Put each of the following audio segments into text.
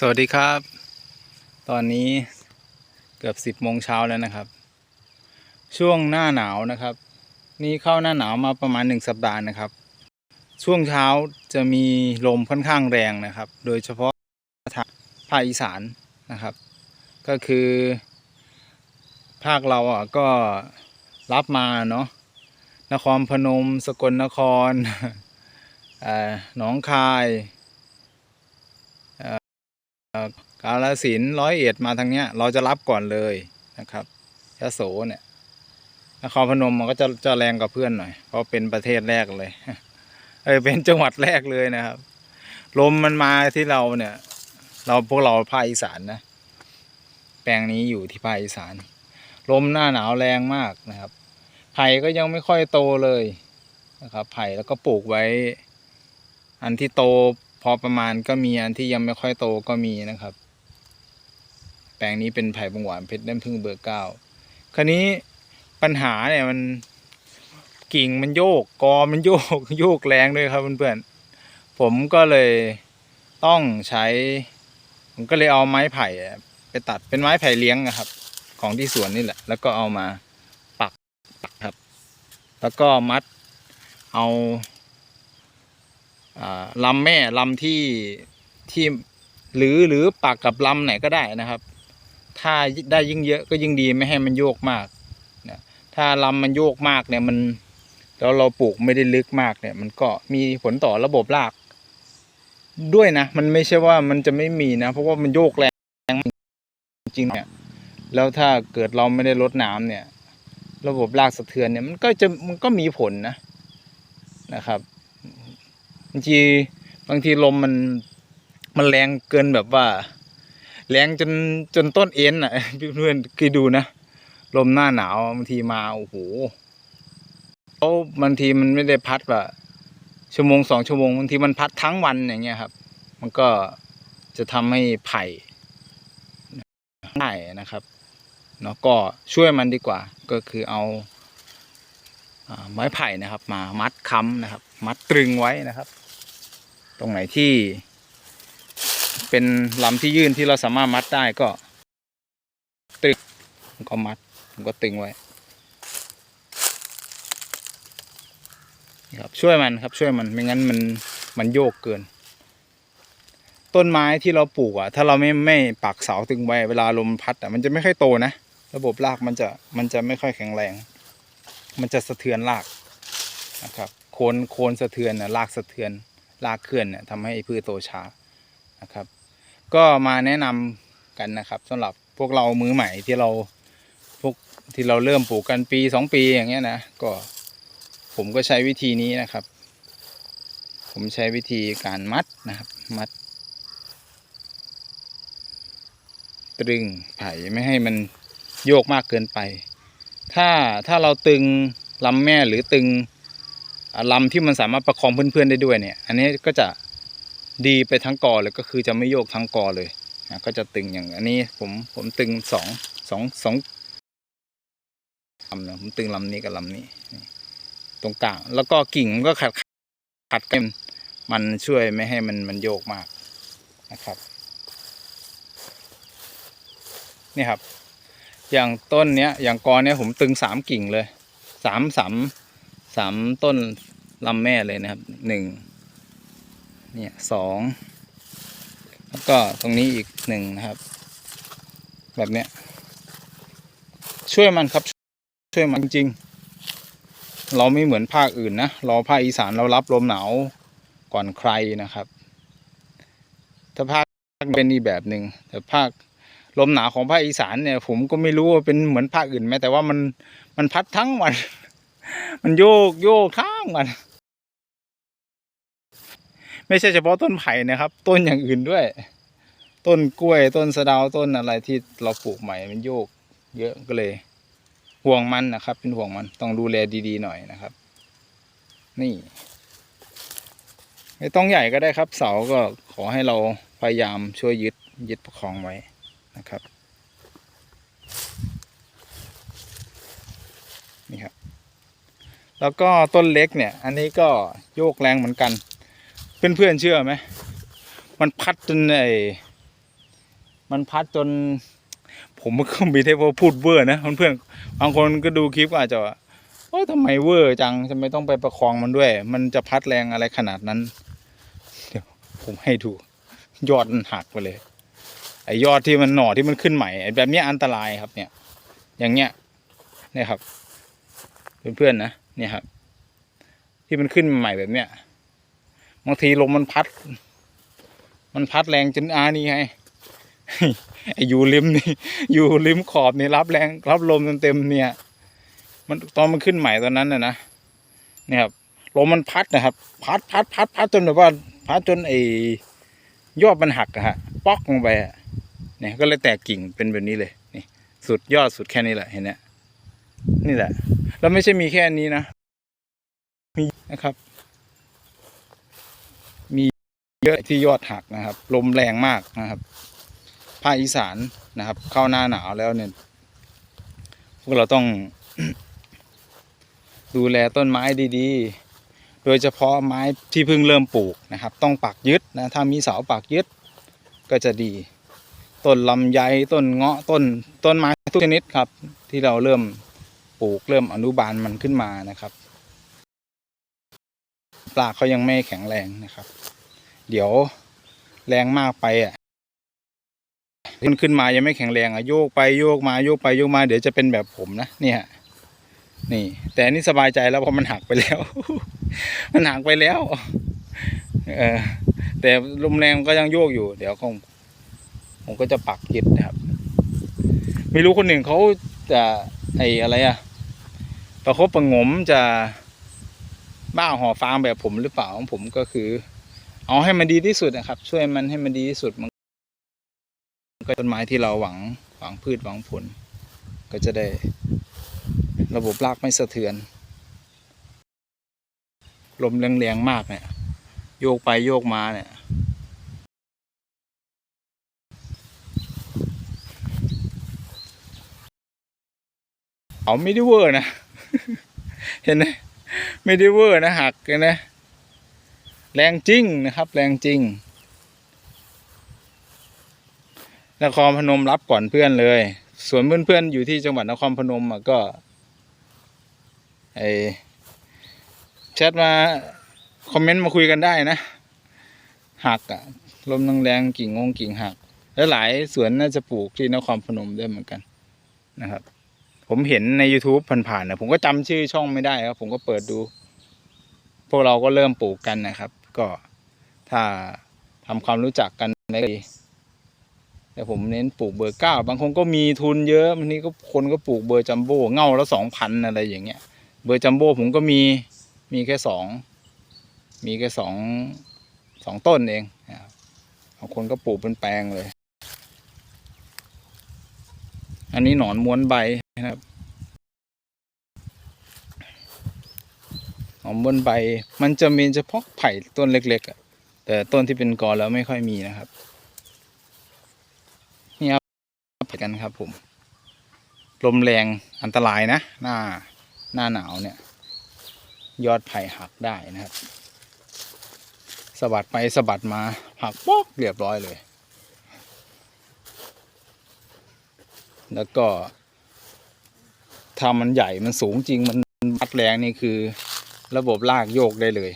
สวัสดีครับ ตอนนี้เกือบสิบโมงเช้าแล้วนะครับ ช่วงหน้าหนาวนะครับ นี่เข้าหน้าหนาวมาประมาณหนึ่งสัปดาห์นะครับ ช่วงเช้าจะมีลมค่อนข้างแรงนะครับ โดยเฉพาะทางภาคอีสานนะครับ ก็คือ ภาคเราอะก็รับมาเนาะนครพนม สกลนครหนองคาย กาลสินร้อยเอ็ดมาทางเนี้ย เราจะรับก่อนเลยนะครับยะโสเนี่ยนครพนมมันก็จะจะแรงกว่าเพื่อนหน่อย เพราะเป็นประเทศแรกเลยเออเป็นจังหวัดแรกเลยนะครับ ลมมันมาที่เราเนี่ย เราพวกเราภาคอีสานนะ แปลงนี้อยู่ที่ภาคอีสาน ลมหน้าหนาวแรงมากนะครับ ไผ่ก็ยังไม่ค่อยโตเลยนะครับ ไผ่แล้วก็ปลูกไว้ อันที่โต พอประมาณก็มีอันที่ยังไม่ค่อยโตก็มีนะครับ แปลงนี้เป็นไผ่บงหวานเพชรน้ำพึ่งเบอร์เก้าคราวนี้ปัญหาเนี่ยมันกิ่งมันโยกกอมันโยกโยกแรงด้วยครับเพื่อนๆผมก็เลยต้องใช้ ผมก็เลยเอาไม้ไผ่ไปตัดเป็นไม้ไผ่เลี้ยงนะครับ ของที่สวนนี่แหละ แล้วก็เอามาปักปักครับ แล้วก็มัดเอา ลำแม่ลำที่ที่หรือหรือปักกับลำไหนก็ได้นะครับ ถ้าได้ยิ่งเยอะก็ยิ่งดีไม่ให้มันโยกมากนะถ้าลำมันโยกมากเนี่ยมันแล้วเราปลูกไม่ได้ลึกมากเนี่ย มันก็มีผลต่อระบบราก ด้วยนะ มันไม่ใช่ว่ามันจะไม่มีนะ เพราะว่ามันโยกแรงจริงเนี่ยแล้วถ้าเกิดเราไม่ได้ลดน้ำเนี่ย ระบบรากสะเทือนเนี่ยมันก็จะมันก็มีผลนะนะครับางทีบางทีลมมันมันแรงเกินแบบว่า แรงจนจนต้นเอ็นอะเพื่อนๆคือดูนะลมหน้าหนาวบางทีมาโอ้โหแล้วบางทีมันไม่ได้พัดแบบชั่วโมงสองชั่วโมงบางทีมันพัดทั้งวันอย่างเงี้ยครับ มันก็จะทำให้ไผ่ได้นะครับเนาะก็ช่วยมันดีกว่า ก็คือเอาไม้ไผ่นะครับ มามัดค้ำนะครับ มัดตรึงไว้นะครับ ตรงไหนที่ เป็นลำที่ยื่นที่เราสามารถมัดได้ก็ ตึงก็มัดผมก็ตึงไว้ครับช่วยมันครับช่วยมันไม่งั้นมันมันโยกเกิน ต้นไม้ที่เราปลูกอะ ถ้าเราไม่ไม่ปักเสาตึงไว้เวลาลมพัดอะมันจะไม่ค่อยโตนะระบบรากมันจะมันจะไม่ค่อยแข็งแรง มันจะสะเทือนรากนะครับ โคนโคนสะเทือนนะรากสะเทือน รากเคลื่อนเนี่ยทำให้พืชโตช้านะครับ ก็มาแนะนำกันนะครับสำหรับพวกเรามือใหม่ที่เราพวกที่เราเริ่มปลูกกันปีสองปีอย่างเงี้ยนะก็ผมก็ใช้วิธีนี้นะครับ ผมใช้วิธีการมัดนะครับมัด ตรึงไผ่ไม่ให้มันโยกมากเกินไป ถ้าถ้าเราตึงลำแม่หรือตึง ลำที่มันสามารถประคองเพื่อนๆได้ด้วยเนี่ย อันนี้ก็จะดีไปทั้งกอเลยก็คือจะไม่โยกทั้งกอเลยนะก็จะตึงอย่างอันนี้ผมผมตึงสองสองสองลำนะผมตึงลำนี้กับลำนี้ ตรงกลางแล้วก็กิ่งมันก็ขัดขัดกันมันช่วยไม่ให้มันมันโยกมากนะครับ นี่ครับ อย่างต้นเนี้ยอย่างกอเนี้ยผมตึงสามกิ่งเลยสามสาม สามต้นลำแม่เลยนะครับหนึ่งเนี่ยสองแล้วก็ตรงนี้อีกหนึ่งนะครับ แบบเนี้ยช่วยมันครับ ช่วยมันจริงๆเราไม่เหมือนภาคอื่นนะเราภาคอีสานเรารับลมหนาวก่อนใครนะครับ ถ้าภาคเป็นอีกแบบหนึ่งแต่ภาคลมหนาวของภาคอีสานเนี่ย ผมก็ไม่รู้ว่าเป็นเหมือนภาคอื่นไหมแต่ว่ามันมันพัดทั้งวัน มันโยกโยกทั้งวันไม่ใช่เฉพาะต้นไผ่นะครับ ต้นอย่างอื่นด้วย ต้นกล้วยต้นสะดาต้นอะไรที่เราปลูกใหม่มันโยก เยอะก็เลย ห่วงมันนะครับ เป็นห่วงมันต้องดูแลดีๆหน่อยนะครับ นี่ไม่ต้องใหญ่ก็ได้ครับ เสาก็ขอให้เราพยายามช่วยยึดยึดประคองไว้นะครับ นี่ครับ แล้วก็ต้นเล็กเนี่ย อันนี้ก็โยกแรงเหมือนกัน เพื่อนๆเชื่อไหม มันพัดจนไอ้มันพัดจน ผมก็มีเทพพูดเวอร์นะเพื่อนๆบางคนก็ดูคลิปก็อาจจะว่าโอ้ทำไมเวอร์จังทำไมต้องไปประคองมันด้วย มันจะพัดแรงอะไรขนาดนั้น เดี๋ยวผมให้ดู ยอดมันหักไปเลย ไอ้ยอดที่มันหน่อที่มันขึ้นใหม่ไอ้แบบนี้อันตรายครับเนี่ย อย่างเงี้ยนี่ครับ เพื่อนๆนะ เนี่ยครับ ที่มันขึ้นใหม่แบบเนี้ยบางทีลมมันพัด มันพัดแรงจนอานี่ไงไออยู่ริมนี่อยู่ริมขอบนี่รับแรงรับลมเต็มๆเนี่ย มันตอนมันขึ้นใหม่ตอนนั้นน่ะนะเนี่ยครับลมมันพัดนะครับ พัดพัดพัดพัดจนแบบว่าพัดจนไอ้ยอดมันหักอะฮะป๊อกลงไปอะเนี่ยก็เลยแตกกิ่งเป็นแบบนี้เลยนี่สุดยอดสุดแค่นี้แหละเห็นเนี่ยนี่แหละ แล้วไม่ใช่มีแค่นี้นะ มีนะครับ มีเยอะที่ยอดหักนะครับ ลมแรงมากนะครับ ภาคอีสานนะครับ เข้าหน้าหนาวแล้วเนี่ย พวกเราต้อง ดูแลต้นไม้ดีๆ โดยเฉพาะไม้ที่เพิ่งเริ่มปลูกนะครับ ต้องปักยึดนะ ถ้ามีเสาปักยึดก็จะดีต้นลำไยต้นเงาะต้นต้นไม้ทุกชนิดครับ ที่เราเริ่ม ปลูกเริ่มอนุบาลมันขึ้นมานะครับปลาเขายังไม่แข็งแรงนะครับ เดี๋ยวแรงมากไปอะมันขึ้นมายังไม่แข็งแรงอะโยกไปโยกมาโยกไปโยกมา เดี๋ยวจะเป็นแบบผมนะเนี่ยนี่ แต่นี่สบายใจแล้วเพราะมันหักไปแล้ว มันหักไปแล้ว เออแต่ลมแรงก็ยังโยกอยู่ เดี๋ยวคงผมก็จะปักยึดนะครับ ไม่รู้คนหนึ่งเขาจะไออะไรอะ ประคบประงมจะบ้าห่อฟางแบบผมหรือเปล่าของผมก็คือ เอาให้มันดีที่สุดนะครับ ช่วยมันให้มันดีที่สุดมันก็ต้นไม้ที่เราหวังหวังพืชหวังผล ก็จะได้ระบบรากไม่สะเทือน ลมแรงๆมากเนี่ย โยกไปโยกมาเนี่ยเอาไม่ได้เวอร์นะ เห็นไหมไม่ได้เวอร์นะหักกันนะแรงจริงนะครับ แรงจริงนครพนมรับก่อนเพื่อนเลย ส่วนเพื่อนๆอยู่ที่จังหวัดนครพนมอะก็ไอแชทมาคอมเมนต์มาคุยกันได้นะหักอะลมแรงๆกิ่งงงกิ่งหัก แล้วหลายสวนน่าจะปลูกที่นครพนมด้วยเหมือนกันนะครับ ผมเห็นใน YouTube ผ่านๆนะผมก็จำชื่อช่องไม่ได้ครับ ผมก็เปิดดู พวกเราก็เริ่มปลูกกันนะครับ ก็ถ้าทำความรู้จักกันได้ดีแต่ผมเน้นปลูกเบอร์เก้าบางคนก็มีทุนเยอะบางทีก็คนก็ปลูกเบอร์จัมโบ้เง่าแล้วสองพันอะไรอย่างเงี้ย เบอร์จัมโบ้ผมก็มีมีแค่สองมีแค่สองสองต้นเองนะครับบางคนก็ปลูกเป็นแปลงเลย อันนี้หนอนม้วนใบ นะครับหอม้วนใบมันจะมีเฉพาะไผ่ต้นเล็กๆอะแต่ต้นที่เป็นกอแล้วไม่ค่อยมีนะครับไปกันครับผม ลมแรงอันตรายนะ หน้าหน้าหนาวเนี่ย ยอดไผ่หักได้นะครับสะบัดไปสะบัดมาหักป๊อกเรียบร้อยเลย แล้วก็ ถ้ามันใหญ่มันสูงจริงมันมัดแรงนี่คือระบบลากโยกได้เลย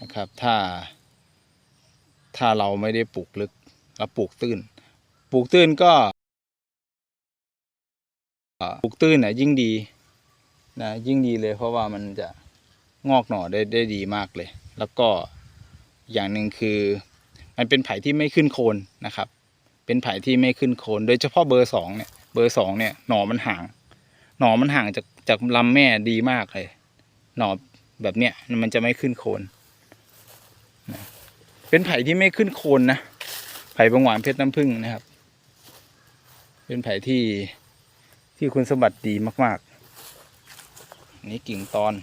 นะครับ ถ้า ถ้าเราไม่ได้ปลูกลึกเราปลูกตื้น ปลูกตื้นก็ปลูกตื้นน่ะยิ่งดีนะยิ่งดีเลยเพราะว่ามันจะงอกหน่อได้ได้ดีมากเลย แล้วก็อย่างหนึ่งคือมันเป็นไผ่ที่ไม่ขึ้นโคนนะครับ เป็นไผ่ที่ไม่ขึ้นโคน โดยเฉพาะเบอร์สองเนี่ย เบอร์สองเนี่ยหน่อมันห่าง หน่อมันห่างจากจากลำแม่ดีมากเลย หน่อแบบเนี้ยมันจะไม่ขึ้นโคนนะเป็นไผ่ที่ไม่ขึ้นโคนนะไผ่บางหวานเพชรน้ำผึ้งนะครับ เป็นไผ่ที่ที่คุณสมบัติดีมากๆ นี่กิ่งตอน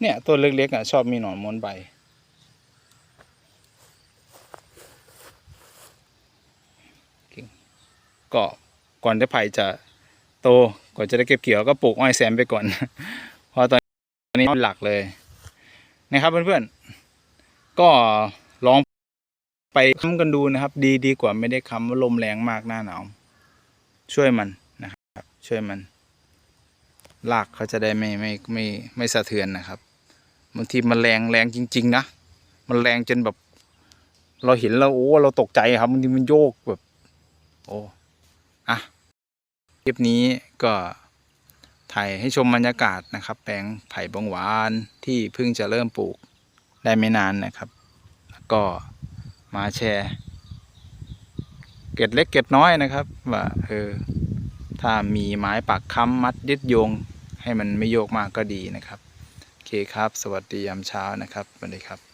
เนี่ยต้นเล็กๆอะชอบมีหนอนม้วนใบกิ่งก็ก่อนที่ไผ่จะ ตก่อนจะได้เก็บเกี่ยวก็ปลูกอ้อยแซมไปก่อน เพราะตอนนี้หลักเลยนะครับเพื่อนๆ ก็ลองไปค้ำกันดูนะครับ ดีดีกว่าไม่ได้ค้ำว่าลมแรงมากหน้าหนาวช่วยมันนะครับ ช่วยมันลากเขาจะได้ไม่ไม่ไม่ไม่สะเทือนนะครับบางทีมันแรงแรงจริง ๆ นะมันแรงจนแบบ เราเห็นแล้วโอ้เราตกใจครับบางทีมันโยกแบบ โอ้อะ ลิปนี้ก็ถ่ายให้ชมบรรยากาศนะครับ แปลงไผ่บงหวานที่เพิ่งจะเริ่มปลูกได้ไม่นานนะครับก็มาแชร์เก็ดเล็กเก็ดน้อยนะครับ ว่าเออถ้ามีไม้ปักค้ำมัดยึดโยง ให้มันไม่โยกมากก็ดีนะครับ โอเคครับ สวัสดียามเช้านะครับสวัสดีครับ